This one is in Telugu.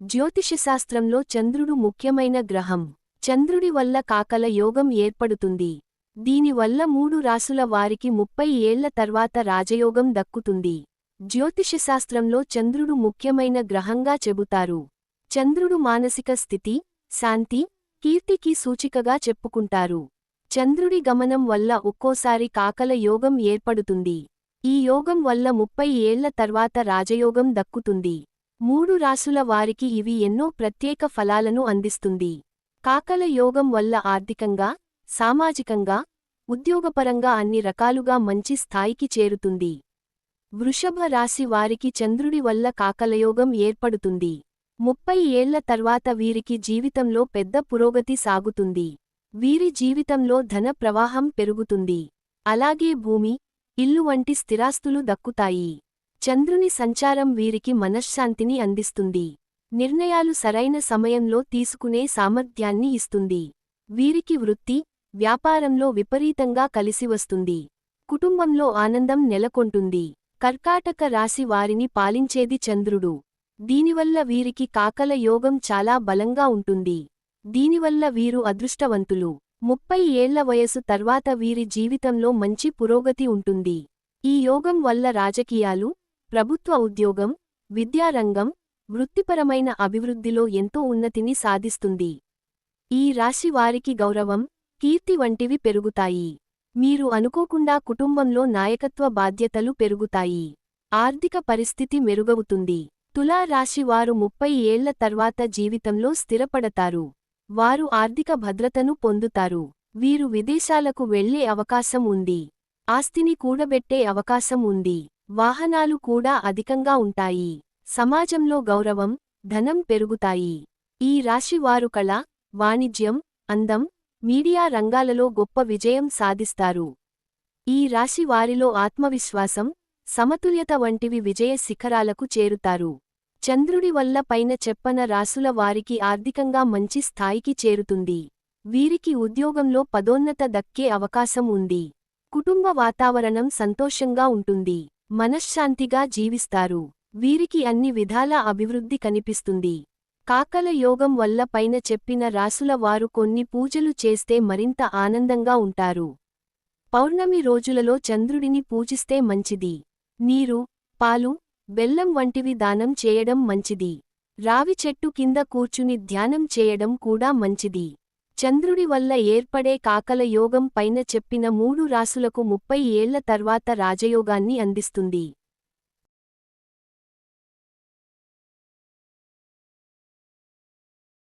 జ్యోతిషశాస్త్రంలో చంద్రుడు ముఖ్యమైన గ్రహం. చంద్రుడి వల్ల కాకల యోగం ఏర్పడుతుంది. దీనివల్ల మూడు రాసుల వారికి ముప్పై ఏళ్ళ తర్వాత రాజయోగం దక్కుతుంది. జ్యోతిషశాస్త్రంలో చంద్రుడు ముఖ్యమైన గ్రహంగా చెబుతారు. చంద్రుడు మానసిక స్థితి శాంతి కీర్తికి సూచికగా చెప్పుకుంటారు. చంద్రుడి గమనం వల్ల ఒక్కోసారి కాకల యోగం ఏర్పడుతుంది. ఈ యోగం వల్ల ముప్పై ఏళ్ళ తర్వాత రాజయోగం దక్కుతుంది. మూడు రాసుల వారికి ఇవి ఎన్నో ప్రత్యేక ఫలాలను అందిస్తుంది. కాకల యోగం వల్ల ఆర్థికంగా సామాజికంగా ఉద్యోగపరంగా అన్ని రకాలుగా మంచి స్థాయికి చేరుతుంది. వృషభ రాశి వారికి చంద్రుడి వల్ల కాకలయోగం ఏర్పడుతుంది. ముప్పై ఏళ్ళ తర్వాత వీరికి జీవితంలో పెద్ద పురోగతి సాగుతుంది. వీరి జీవితంలో ధన ప్రవాహం పెరుగుతుంది. అలాగే భూమి ఇల్లు వంటి స్థిరాస్తులు దక్కుతాయి. చంద్రుని సంచారం వీరికి మనశ్శాంతిని అందిస్తుంది. నిర్ణయాలు సరైన సమయంలో తీసుకునే సామర్థ్యాన్ని ఇస్తుంది. వీరికి వృత్తి వ్యాపారంలో విపరీతంగా కలిసివస్తుంది కుటుంబంలో ఆనందం నెలకొంటుంది. కర్కాటక రాశి వారిని పాలించేది చంద్రుడు. దీనివల్ల వీరికి కాకల యోగం చాలా బలంగా ఉంటుంది. దీనివల్ల వీరు అదృష్టవంతులు. ముప్పై ఏళ్ళ వయసు తర్వాత వీరి జీవితంలో మంచి పురోగతి ఉంటుంది. ఈ యోగం వల్ల రాజకీయాలు ప్రభుత్వ ఉద్యోగం విద్యారంగం వృత్తిపరమైన అభివృద్ధిలో ఎంతో ఉన్నతిని సాధిస్తుంది. ఈ రాశి వారికి గౌరవం కీర్తి వంటివి పెరుగుతాయి. మీరు అనుకోకుండా కుటుంబంలో నాయకత్వ బాధ్యతలు పెరుగుతాయి. ఆర్థిక పరిస్థితి మెరుగవుతుంది. తులా రాశి వారు ముప్పై ఏళ్ళ తర్వాత జీవితంలో స్థిరపడతారు. వారు ఆర్థిక భద్రతను పొందుతారు. వీరు విదేశాలకు వెళ్ళే అవకాశం ఉంది. ఆస్తిని కూడబెట్టే అవకాశం ఉంది. వాహనాలు కూడా అధికంగా ఉంటాయి. సమాజంలో గౌరవం ధనం పెరుగుతాయి. ఈ రాశివారు కళ వాణిజ్యం అందం మీడియా రంగాలలో గొప్ప విజయం సాధిస్తారు. ఈ రాశి వారిలో ఆత్మవిశ్వాసం సమతుల్యత వంటివి విజయ శిఖరాలకు చేరుతారు. చంద్రుడి వల్ల పైన చెప్పన రాసుల వారికి ఆర్థికంగా మంచి స్థాయికి చేరుతుంది. వీరికి ఉద్యోగంలో పదోన్నత దక్కే అవకాశం ఉంది. కుటుంబ వాతావరణం సంతోషంగా ఉంటుంది. మనశ్శాంతిగా జీవిస్తారు. వీరికి అన్ని విధాల అభివృద్ధి కనిపిస్తుంది. కాకల యోగం వల్ల పైన చెప్పిన రాసుల వారు కొన్ని పూజలు చేస్తే మరింత ఆనందంగా ఉంటారు. పౌర్ణమి రోజులలో చంద్రుడిని పూజిస్తే మంచిది. నీరు పాలు బెల్లం వంటివి దానం చేయడం మంచిది. రావి చెట్టు కింద కూర్చుని ధ్యానం చేయడం కూడా మంచిది. చంద్రుడి వల్ల ఏర్పడే కాకల యోగం పైన చెప్పిన మూడు రాసులకు ముప్పై ఏళ్ళ తర్వాత రాజయోగాన్ని అందిస్తుంది.